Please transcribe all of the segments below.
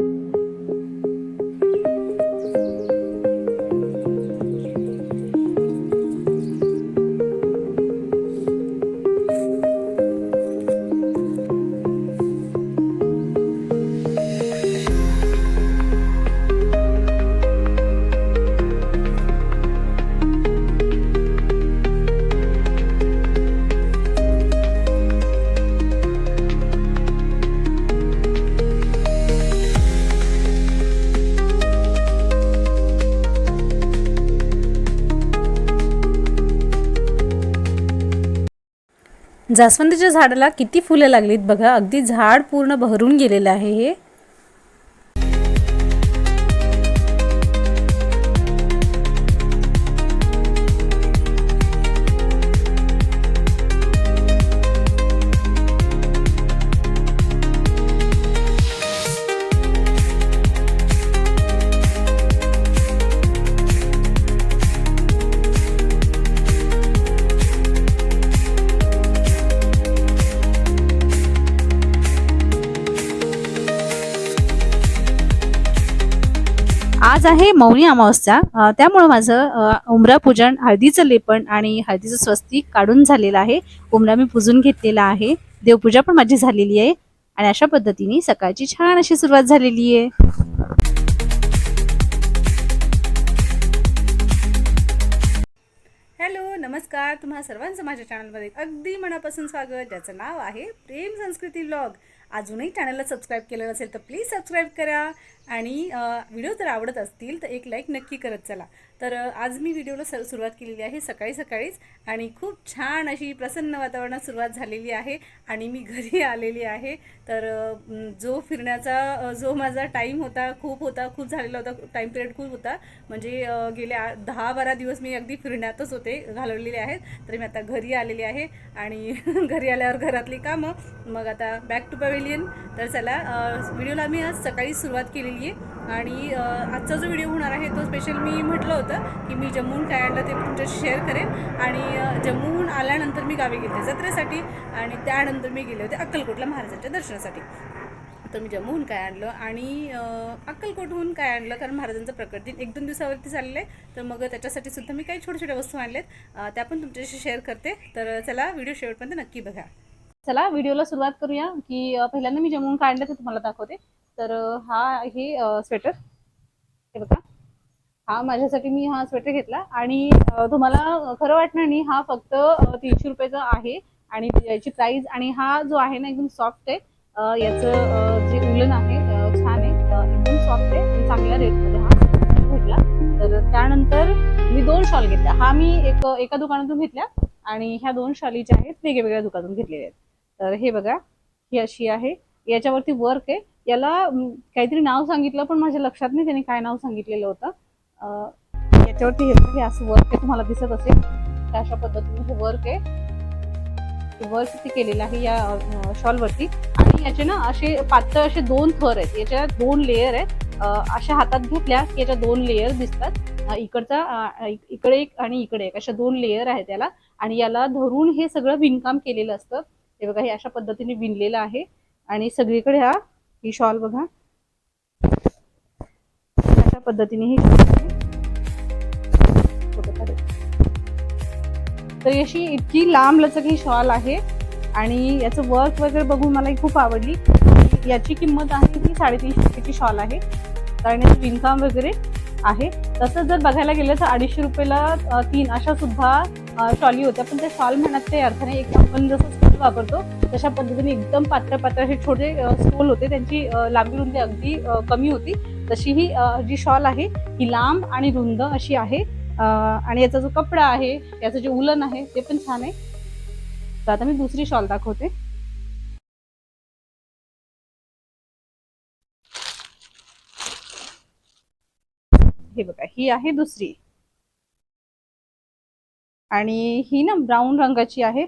you जास्वंदीच्या झाडाला किती फुलं लागलीत बघा. अगदी झाड पूर्ण बहरून गेलेलं आहे हे. आज आहे मौनी अमावस्या. त्यामुळं माझं उमरा पूजन हळदीचं लेपण आणि हळदीचं स्वस्तिक काढून झालेलं आहे. उमरा मी पुजून घेतलेला आहे. देवपूजा पण माझी झालेली आहे. आणि अशा पद्धतीने सकाळची छान अशी सुरुवात झालेली आहे. हॅलो नमस्कार. तुम्हा सर्वांचं माझ्या चॅनलमध्ये अगदी मनापासून स्वागत. ज्याचं नाव आहे प्रेम संस्कृती ब्लॉग. अजूनही चॅनलला सबस्क्राईब केलं नसेल तर प्लीज सबस्क्राईब करा. आणि व्हिडिओ जर आवडत असतील तर एक लाईक नक्की करत चला. तर आज मी व्हिडिओला स सुरुवात केलेली आहे सकाळी सकाळीच आणि खूप छान अशी प्रसन्न वातावरणात सुरुवात झालेली आहे आणि मी घरी आलेली आहे. तर जो फिरण्याचा जो माझा टाईम होता खूप होता खूप झालेला होता टाईम पिरियड खूप होता. म्हणजे गेल्या दहा बारा दिवस मी अगदी फिरण्यातच होते घालवलेले आहेत. तर मी आता घरी आलेली आहे आणि घरी आल्यावर घरातली कामं. मग आता बॅक टू पवेलियन तर चला व्हिडिओला मी आज सकाळी सुरुवात केलेली आहे आणि आजचा जो व्हिडिओ होणार आहे तो स्पेशल मी म्हटलं होतं की मी जम्मूहून काय आणलं ते तुमच्याशी शेअर करेन. आणि जम्मूहून आल्यानंतर मी गावी गेले जत्रेसाठी आणि त्यानंतर मी गेले होते अक्कलकोटला महाराजांच्या दर्शनासाठी. तर मी जम्मूहून काय आणलं आणि अक्कलकोटहून काय आणलं? कारण महाराजांचं प्रकट दिन एक दोन दिवसावरती चाललं आहे तर मग त्याच्यासाठी सुद्धा मी काही छोट्या छोट्या वस्तू आणल्यात. आहेत त्या पण तुमच्याशी शेअर करते. तर चला व्हिडिओ शेवटपर्यंत नक्की बघा. चला व्हिडिओला सुरुवात करूया की पहिल्यांदा मी जम्मूहून काय आणलं ते तुम्हाला दाखवते. तर हा आहे स्वेटर हे बघा. हा माझ्यासाठी मी हा स्वेटर घेतला आणि तुम्हाला खरं वाटणार नाही हा फक्त तीनशे रुपयाचा आहे आणि याची प्राइस आणि हा जो आहे ना एकदम सॉफ्ट आहे. याचं जे उलन आहे छान आहे. एकदम सॉफ्ट आहे चांगल्या रेटमध्ये हा भेटला. तर त्यानंतर मी दोन शॉल घेतल्या. हा मी एक एका दुकानातून घेतल्या आणि ह्या दोन शॉली ज्या आहेत वेगवेगळ्या दुकानातून घेतलेल्या आहेत. तर हे बघा. ही अशी आहे. याच्यावरती वर्क आहे. याला काहीतरी नाव सांगितलं पण माझ्या लक्षात नाही त्याने काय नाव सांगितलेलं होतं. याच्यावरती हे असं वर्क आहे तुम्हाला दिसत असेल. तर अशा पद्धतीने हे वर्क आहे. वर्क ते केलेलं आहे या शॉलवरती आणि याचे ना असे पातळ असे दोन थर आहेत. याच्या दोन लेअर आहेत. अशा हातात घेतल्या की याच्या दोन लेअर दिसतात. इकडचा इकडे एक आणि इकडे एक. अशा दोन लेअर आहेत त्याला आणि याला धरून हे सगळं विणकाम केलेलं असतं. हे बघा हे अशा पद्धतीने विणलेलं आहे. आणि सगळीकडे हा ही शॉल बघा. अशा पद्धतीने ही तर अशी इतकी लांब लचक ही शॉल आहे आणि याचं वर्क वगैरे बघून मला खूप आवडली. याची किंमत आहे ही साडेतीनशे रुपयाची शॉल आहे. कारण याचं विणकाम वगैरे आहे. तसंच जर बघायला गेलं तर अडीचशे रुपयाला तीन अशा सुद्धा शॉली होत्या. पण त्या शॉल म्हणत ते अर्थाने एक आपण जसं वापरतो तशा पद्धतीने एकदम पात्र पात्र असे छोटे स्टोल होते. त्यांची लांबी रुंदी अगदी कमी होती. तशी ही जी शॉल आहे ही लांब आणि रुंद अशी आहे. आणि याचा जो कपडा आहे याचं जे उलन आहे ते पण छान आहे. तर आता मी दुसरी शॉल दाखवते. हे बघा ही आहे दुसरी. आणि ही ना ब्राऊन रंगाची आहे.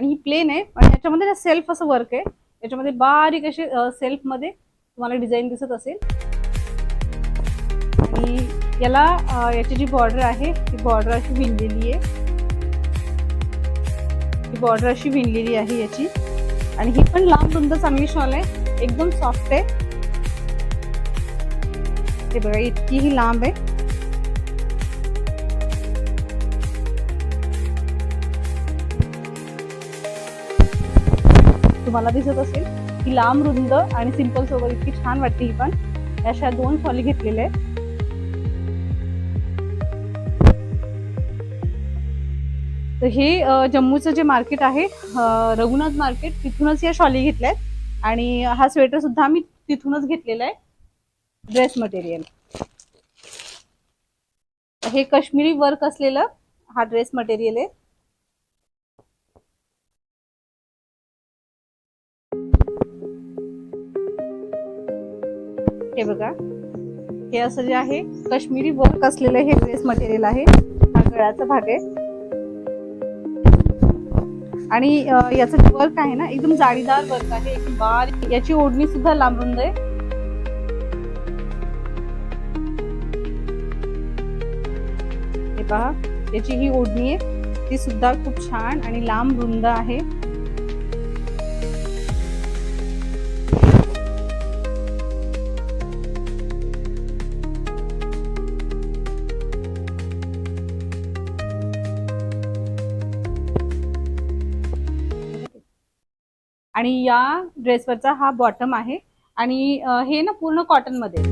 आणि ही प्लेन आहे. आणि याच्यामध्ये ना सेल्फ असं वर्क आहे. याच्यामध्ये बारीक असे सेल्फमध्ये तुम्हाला डिझाईन दिसत असेल. आणि याला याची जी बॉर्डर आहे ती बॉर्डर अशी विणलेली आहे. ही बॉर्डर अशी विणलेली आहे याची. आणि ही पण लांब रुंद चांगली शॉल आहे. एकदम सॉफ्ट आहे. हे बघा इतकी ही लांब आहे. तुम्हाला दिसत असेल ही लांब रुंद आणि सिंपल सोबत इतकी छान वाटते ही पण. अशा दोन शॉली घेतलेल्या आहेत. तर हे जम्मूचं जे मार्केट आहे रघुनाथ मार्केट तिथूनच या शॉली घेतल्या आहेत आणि हा स्वेटर सुद्धा आम्ही तिथूनच घेतलेला आहे. ड्रेस मटेरियल हे काश्मीरी वर्क असलेलं हा ड्रेस मटेरियल आहे. हे बघा. हे असं जे आहे काश्मीरी वर्क असलेलं हे ड्रेस मटेरियल आहे. हा गळ्याचा भाग आहे. आणि याचं जे वर्क आहे ना एकदम जाळीदार वर्क आहे. एकदम बारीक. याची ओढणी सुद्धा लांबून आहे हे पहा. याची ही ओढणी आहे. ती सुद्धा खूप छान आणि लांब रुंद आहे. आणि या ड्रेसवरचा हा बॉटम आहे. आणि हे ना पूर्ण कॉटनमध्ये.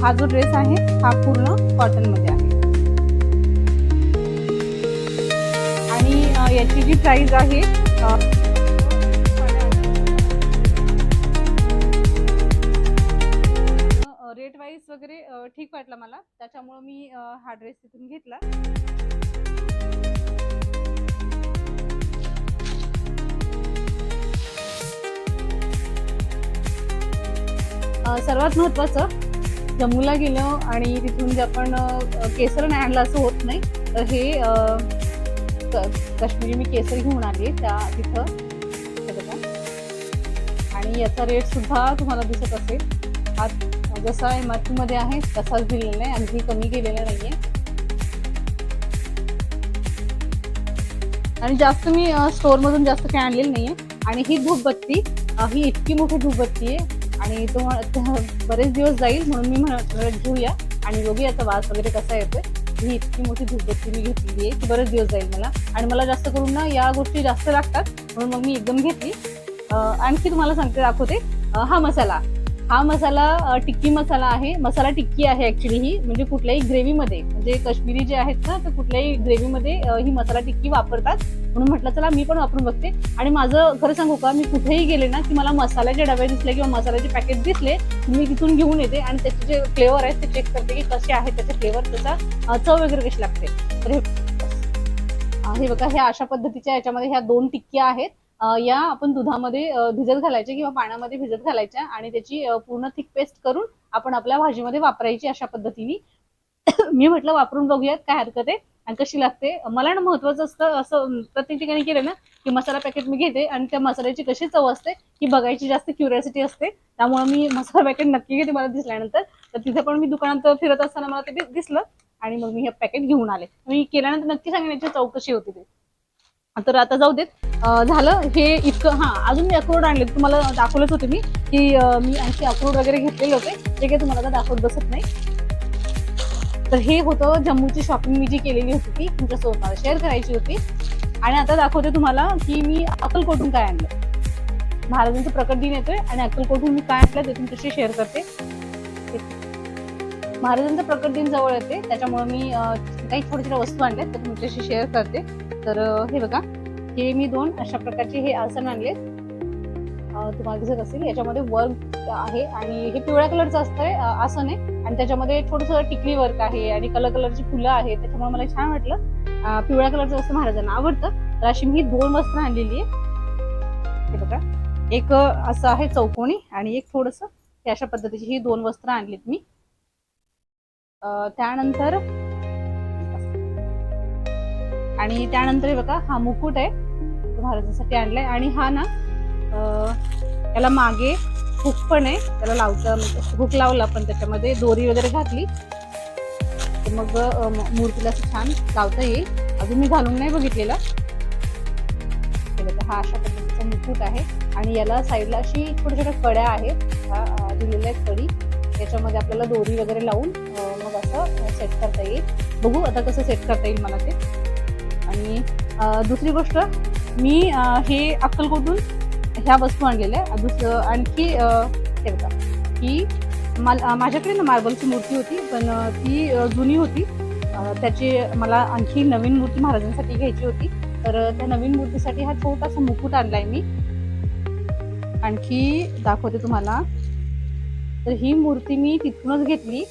हा जो ड्रेस आहे हा पूर्ण कॉटनमध्ये आहे. आणि याची जी प्राईज आहे रेट वाईज वगैरे ठीक वाटला मला. त्याच्यामुळं मी हा ड्रेस तिथून घेतला. सर्वात महत्वाचं जम्मूला गेलो आणि तिथून जे आपण केसर नाही आणलं असं होत नाही तर हे काश्मीरी मी केसर घेऊन आली त्या तिथं. आणि याचा रेट सुद्धा तुम्हाला दिसत असेल. आज जसा एम आर पीमध्ये आहे तसाच दिलेला आहे आणखी कमी केलेला नाहीये. आणि जास्त मी स्टोर मधून जास्त काही आणलेलं नाहीये. आणि ही धूपबत्ती ही इतकी मोठी धूपबत्ती आहे आणि तो बरेच दिवस जाईल म्हणून मी म्हणत घेऊया. आणि बघू याचा वास वगैरे कसा येतोय. ही इतकी मोठी धूपबत्ती मी घेतलेली आहे की बरेच दिवस जाईल मला. आणि मला जास्त करून ना या गोष्टी जास्त लागतात. म्हणून मग मी एकदम घेतली. आणखी तुम्हाला सांगते दाखवते. हा मसाला. हा मसाला टिक्की मसाला आहे. मसाला टिक्की आहे ऍक्च्युली ही म्हणजे कुठल्याही ग्रेव्हीमध्ये. म्हणजे कश्मीरी जे आहेत ना तर कुठल्याही ग्रेव्हीमध्ये ही मसाला टिक्की वापरतात. म्हणून म्हटलं चला मी पण वापरून बघते. आणि माझं खरं सांगू का मी कुठेही गेले ना की मला मसाल्याचे डबे दिसले किंवा मसाल्याचे पॅकेट दिसले मी तिथून घेऊन येते आणि त्याचे जे फ्लेवर आहेत ते चेक करते की कसे आहेत त्याचे फ्लेवर त्याचा चव वगैरे कशी लागते. तर हे बघा हे बघा ह्या अशा पद्धतीच्या याच्यामध्ये ह्या दोन टिक्क्या आहेत. या आपण दुधामध्ये भिजत घालायच्या किंवा पाण्यामध्ये भिजत घालायच्या आणि त्याची पूर्ण थिक पेस्ट करून आपण आपल्या भाजीमध्ये वापरायची अशा पद्धतीने. मी म्हटलं वापरून बघूयात काय हरकत आहे आणि कशी लागते. मला ना महत्वाचं असतं असं प्रत्येक ठिकाणी केलं ना की मसाला पॅकेट मी घेते आणि त्या मसाल्याची कशी चव असते की बघायची जास्त क्युरियोसिटी असते. त्यामुळे मी मसाला पॅकेट नक्की घेते मला दिसल्यानंतर. तर तिथे पण मी दुकानात फिरत असताना मला ते दिसलं आणि मग मी हे पॅकेट घेऊन आले. मी केल्यानंतर नक्की सांगण्याची चव कशी होती ते. तर आता जाऊ देत. झालं. हे इतकं हा अजून मी अक्रोड आणले. तुम्हाला दाखवलंच होते मी की मी आणखी अक्रोड वगैरे घेतलेले होते. ते काही तुम्हाला आता दाखवत बसत नाही. तर हे होतं जम्मूची शॉपिंग मी जी केलेली होती ती तुमच्यासोबत मला शेअर करायची होती. आणि आता दाखवते तुम्हाला की मी अक्कलकोटून काय आणलं महाराजांचं प्रकट दिन येतोय आणि अक्कलकोटून मी काय आणलं ते तुमच्याशी शेअर करते. महाराजांचं प्रकट दिन जवळ येते. त्याच्यामुळे मी काही छोट्या छोट्या वस्तू आणल्या त्या तुमच्याशी शेअर करते. तर हे बघा हे मी दोन अशा प्रकारचे हे आसन आणले तुम्हाला दिसत असेल याच्यामध्ये वर्क आहे आणि हे पिवळ्या कलरचं असतंय आसन आहे. आणि त्याच्यामध्ये थोडस टिकली वर्क आहे आणि कलर कलरची फुलं आहेत. त्याच्यामुळे मला छान वाटलं. पिवळ्या कलरचं वस्त्र महाराजांना आवडतं. तर अशी मी दोन वस्त्र आणलेली आहे. हे बघा एक असं आहे चौकोनी आणि एक थोडस अशा पद्धतीची ही दोन वस्त्र आणलीत मी. त्यानंतर आणि त्यानंतर हे बघा हा मुकुट आहे महाराजांसाठी आणलाय. आणि हा ना त्याला याला मागे हुक पण आहे. त्याला लावता म्हणजे हुक लावला पण त्याच्यामध्ये दोरी वगैरे घातली. तर मग मूर्तीला असं छान लावता येईल. अजून मी घालून नाही बघितलेला. हा अशा पद्धतीचा मुकुट आहे. आणि याला साईडला अशी छोट्या छोट्या कड्या आहेत. ह्या दिलेल्या आहेत कडी. त्याच्यामध्ये आपल्याला दोरी वगैरे लावून मग असं सेट करता येईल. बघू आता कसं सेट करता येईल मला ते. आणि दुसरी गोष्ट मी हे अक्कलकोटून ह्या वस्तू आणलेल्या आहे दुसरं आणखी अ, हे बघा ही मला माझ्याकडे ना मार्बलची मूर्ती होती पण ती जुनी होती. त्याची मला आणखी नवीन मूर्ती महाराजांसाठी घ्यायची होती. तर त्या नवीन मूर्तीसाठी हा छोटासा मुकुट आणलाय मी. आणखी दाखवते तुम्हाला. तर ही मूर्ती मी तिथूनच घेतली.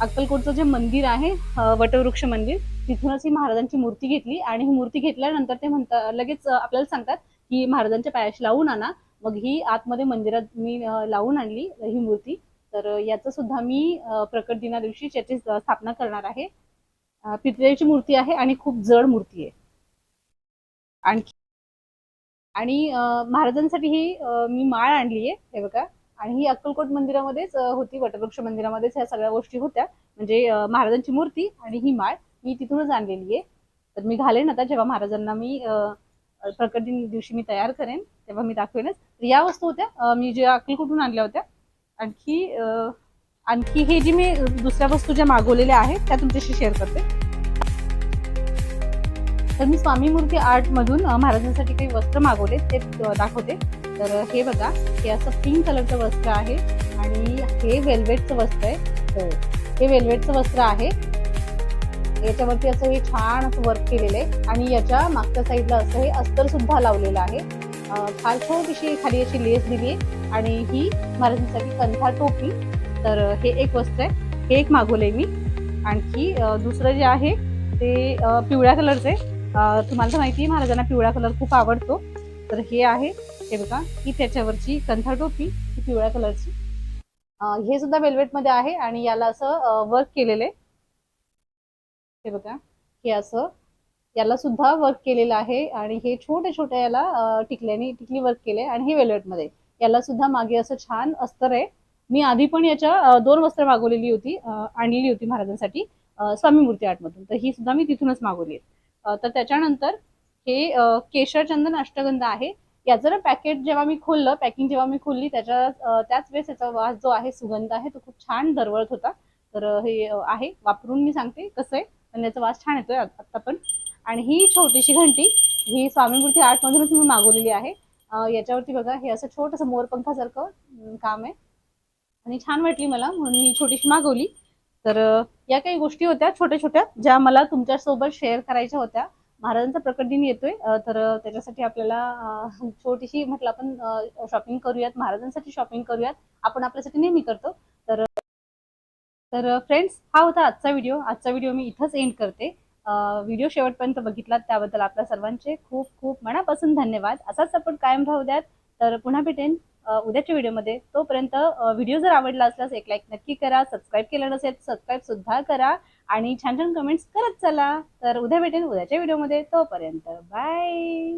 अक्कलकोटचं जे मंदिर आहे वटवृक्ष मंदिर तिथूनच ही महाराजांची मूर्ती घेतली आणि ही मूर्ती घेतल्यानंतर ते म्हणतात लगेच आपल्याला सांगतात की महाराजांच्या पायाशी लावून आणा. मग ही आतमध्ये मंदिरात मी लावून आणली ही मूर्ती. तर याचं सुद्धा मी प्रकट दिना दिवशी याची स्थापना करणार आहे. पितळेची मूर्ती आहे आणि खूप जड मूर्ती आहे. आणखी आणि महाराजांसाठी ही मी माळ आणली आहे हे बघा. आणि ही अक्कलकोट मंदिरामध्येच होती वटवृक्ष मंदिरामध्येच ह्या सगळ्या गोष्टी होत्या. म्हणजे महाराजांची मूर्ती आणि ही माळ. मी तिथूनच आणलेली आहे. तर मी घालेन आता जेव्हा महाराजांना मी अ, प्रकट दिन दिवशी मी तयार करेन तेव्हा मी दाखवेनच. तर या वस्तू होत्या. मी ज्या अक्कलकोटून आणल्या होत्या? आणखी आणखी हे जी मी दुसऱ्या वस्तू ज्या मागवलेल्या आहेत त्या तुमच्याशी शेअर करते. तर मी स्वामी मूर्ती आर्ट मधून महाराजांसाठी काही वस्त्र मागवले ते दाखवते. तर हे बघा हे असं पिंक कलरचं वस्त्र आहे आणि हे वेल्वेटचं वस्त्र आहे. हो हे वेल्वेटचं वस्त्र आहे. याच्यावरती असं हे छान असं वर्क केलेलं आहे. आणि याच्या मागच्या साईडला असं हे अस्तर सुद्धा लावलेलं आहे. फार छोटीशी खाली अशी लेस दिली आहे. आणि ही महाराजांसाठी कंथा टोपी. तर हे एक वस्त्र आहे. हे एक मागवलंय मी. आणखी दुसरं जे आहे ते पिवळ्या कलरचं आहे. तुम्हाला तर माहिती आहे महाराजांना पिवळा कलर खूप आवडतो. तर हे आहे हे बघा ही त्याच्यावरची कंथा टोपी पिवळ्या कलरची हे सुद्धा वेल्वेटमध्ये आहे. आणि याला असं वर्क केलेलं आहे. हे बघा हे असं. याला सुद्धा वर्क केलेलं आहे आणि हे छोट्या छोट्या याला टिकल्याने टिकली वर्क केले आणि हे वेलवेटमध्ये याला सुद्धा मागे असं छान अस्तर आहे. मी आधी पण याच्या दोन वस्त्र मागवलेली होती आणलेली होती महाराजांसाठी स्वामी मूर्ती आर्टमधून तर ही सुद्धा मी तिथूनच मागवली आहे. तर त्याच्यानंतर हे केशरचंदन अष्टगंध आहे. याचं पॅकेट जेव्हा मी खोललं पॅकिंग जेव्हा मी खोलली त्याच्या त्याच वेळेस याचा वास जो आहे सुगंध आहे तो खूप छान दरवळत होता. तर हे आहे. वापरून मी सांगते कसं आहे. पण याचा वास छान येतोय आत्ता पण. आणि ही छोटीशी घंटी ही स्वामी मूर्ती आर्टमधूनच मी मागवलेली आहे. याच्यावरती बघा हे असं छोटंसं मोरपंखासारखं काम आहे. आणि छान वाटली मला म्हणून मी छोटीशी मागवली. तर या काही गोष्टी होत्या छोट्या छोट्या ज्या मला तुमच्यासोबत शेअर करायच्या होत्या. महाराजांचा प्रकट दिन येतोय. तर त्याच्यासाठी आपल्याला छोटीशी म्हटलं आपण शॉपिंग करूयात. महाराजांसाठी शॉपिंग करूयात. आपण आपल्यासाठी नेहमी करतो. तर फ्रेंड्स हा होता आजचा व्हिडिओ आजचा व्हिडिओ मी इथंच एंड करते. व्हिडिओ शेवटपर्यंत बघितलात त्याबद्दल आपल्या सर्वांचे खूप खूप मनापासून धन्यवाद. असाच सपोर्ट कायम राहू द्यात. तर पुन्हा भेटेन उद्याच्या व्हिडिओमध्ये तोपर्यंत व्हिडिओ जर आवडला असल्यास एक लाईक नक्की करा. सबस्क्राईब केलं नसेल सबस्क्राईब सुद्धा करा. आणि छान छान कमेंट्स करत चला. तर उद्या भेटेन उद्याच्या व्हिडिओमध्ये तोपर्यंत बाय